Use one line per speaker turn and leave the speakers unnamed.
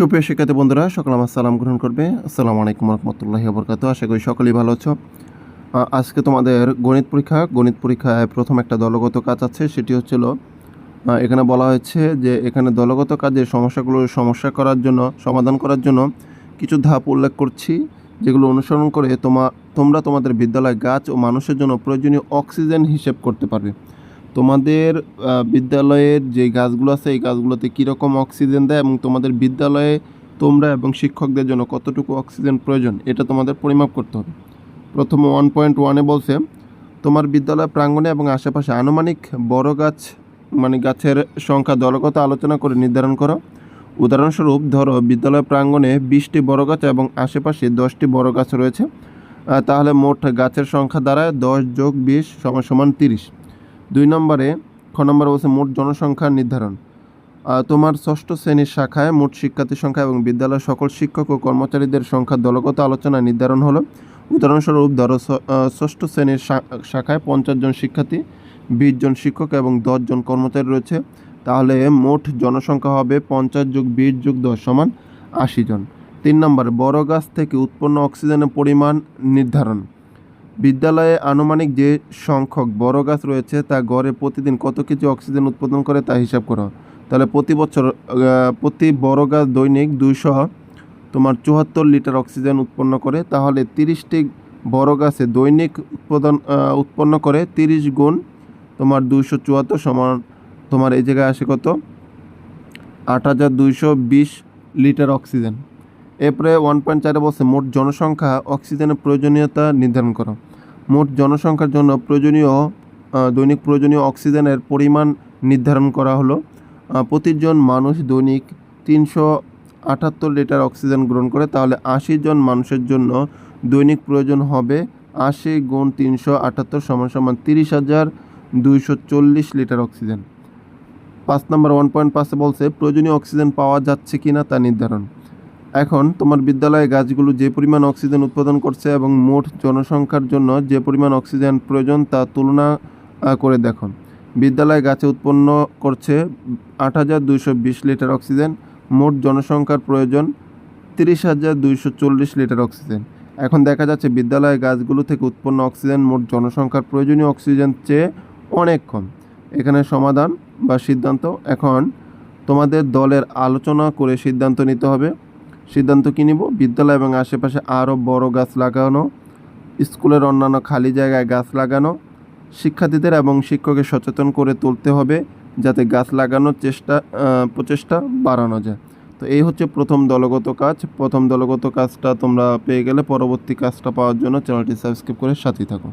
সুপ্রিয় শিক্ষার্থী বন্ধুরা, সকল আমার সালাম গ্রহণ করবে। আসসালামু আলাইকুম রহমতুল্লাহি বরকাত আশা করি সকলেই ভালো আছো। আজকে তোমাদের গণিত পরীক্ষা। গণিত পরীক্ষায় প্রথম একটা দলগত কাজ আছে, সেটি হচ্ছিল এখানে বলা হয়েছে যে এখানে দলগত কাজের সমস্যাগুলোর সমস্যা করার জন্য, সমাধান করার জন্য কিছু ধাপ উল্লেখ করছি, যেগুলো অনুসরণ করে তোমা তোমরা তোমাদের বিদ্যালয় গাছ ও মানুষের জন্য প্রয়োজনীয় অক্সিজেন হিসেব করতে পারবে। তোমাদের বিদ্যালয়ের যে গাছগুলো আছে, এই গাছগুলোতে কীরকম অক্সিজেন দেয় এবং তোমাদের বিদ্যালয়ে তোমরা এবং শিক্ষকদের জন্য কতটুকু অক্সিজেন প্রয়োজন, এটা তোমাদের পরিমাপ করতে হবে। প্রথম ওয়ান পয়েন্ট ওয়ানে বলছে, তোমার বিদ্যালয় প্রাঙ্গণে এবং আশেপাশে আনুমানিক বড় গাছ মানে গাছের সংখ্যা দলগত আলোচনা করে নির্ধারণ করো। উদাহরণস্বরূপ, ধরো বিদ্যালয় প্রাঙ্গণে বিশটি বড় গাছ এবং আশেপাশে দশটি বড় গাছ রয়েছে তাহলে মোট গাছের সংখ্যা দাঁড়ায় দশ যোগ বিশ সমান সমান তিরিশ। দুই নম্বরে, খ নম্বর বলছে মোট জনসংখ্যা নির্ধারণ। তোমার ষষ্ঠ শ্রেণির শাখায় মোট শিক্ষার্থীর সংখ্যা এবং বিদ্যালয়ের সকল শিক্ষক ও কর্মচারীদের সংখ্যা দলগত আলোচনা নির্ধারণ হলো। উদাহরণস্বরূপ, ধরো ষষ্ঠ শ্রেণির শাখায় পঞ্চাশ জন শিক্ষার্থী, বিশ জন শিক্ষক এবং দশ জন কর্মচারী রয়েছে। তাহলে মোট জনসংখ্যা হবে পঞ্চাশ যোগ বিশ যোগ দশ সমান আশি জন। তিন নম্বর, বড় গাছ থেকে উৎপন্ন অক্সিজেনের পরিমাণ নির্ধারণ। বিদ্যালয়ে আনুমানিক যে সংখ্যক বড় গাছ রয়েছে তা গড়ে প্রতিদিন কত কেজি অক্সিজেন উৎপাদন করে তা হিসাব করো। তাহলে প্রতি বছর প্রতি বড় গাছ দৈনিক দুইশো তোমার চুয়াত্তর লিটার অক্সিজেন উৎপন্ন করে, তাহলে তিরিশটি বড় গাছে দৈনিক উৎপাদন উৎপন্ন করে তিরিশ গুণ তোমার দুইশো চুয়াত্তর সমান তোমার এই জায়গায় আসে কত? আট হাজার দুইশো বিশ লিটার অক্সিজেন। এরপরে ওয়ান পয়েন্ট চারে বলছে, মোট জনসংখ্যা, অক্সিজেনের প্রয়োজনীয়তা নির্ধারণ করো। মোট জনসংখ্যার জন্য প্রয়োজনীয় দৈনিক প্রয়োজনীয় অক্সিজেনের পরিমাণ নির্ধারণ করা হলো। প্রতিজন মানুষ দৈনিক তিনশো আটাত্তর লিটার অক্সিজেন গ্রহণ করে, তাহলে আশি জন মানুষের জন্য দৈনিক প্রয়োজন হবে আশি গুণ তিনশো আটাত্তর সমান সমান তিরিশ হাজার দুইশো চল্লিশ লিটার অক্সিজেন। পাঁচ নম্বর ওয়ান পয়েন্ট পাঁচে বলছে, প্রয়োজনীয় অক্সিজেন পাওয়া যাচ্ছে কি না তা নির্ধারণ। এখন তোমার বিদ্যালয়ে গাছগুলো যে পরিমাণ অক্সিজেন উৎপাদন করছে এবং মোট জনসংখ্যার জন্য যে পরিমাণ অক্সিজেন প্রয়োজন তা তুলনা করে দেখো। বিদ্যালয় গাছে উৎপন্ন করছে আট হাজার দুইশো বিশ লিটার অক্সিজেন, মোট জনসংখ্যার প্রয়োজন তিরিশ হাজার দুইশো চল্লিশ লিটার অক্সিজেন। এখন দেখা যাচ্ছে বিদ্যালয় গাছগুলো থেকে উৎপন্ন অক্সিজেন, মোট জনসংখ্যার প্রয়োজনীয় অক্সিজেন চেয়ে অনেক কম। এখানে সমাধান বা সিদ্ধান্ত, এখন তোমাদের দলের আলোচনা করে সিদ্ধান্ত নিতে হবে। সিদ্ধান্ত কী নিব? বিদ্যালয় এবং আশেপাশে আরও বড় গাছ লাগানো, স্কুলের অন্যান্য খালি জায়গায় গাছ লাগানো, শিক্ষার্থীদের এবং শিক্ষকের সচেতন করে তুলতে হবে যাতে গাছ লাগানোর চেষ্টা প্রচেষ্টা বাড়ানো যায়। তো এই হচ্ছে প্রথম দলগত কাজ। প্রথম দলগত কাজটা তোমরা পেয়ে গেলে পরবর্তী কাজটা পাওয়ার জন্য চ্যানেলটি সাবস্ক্রাইব করে সাথেই থাকো।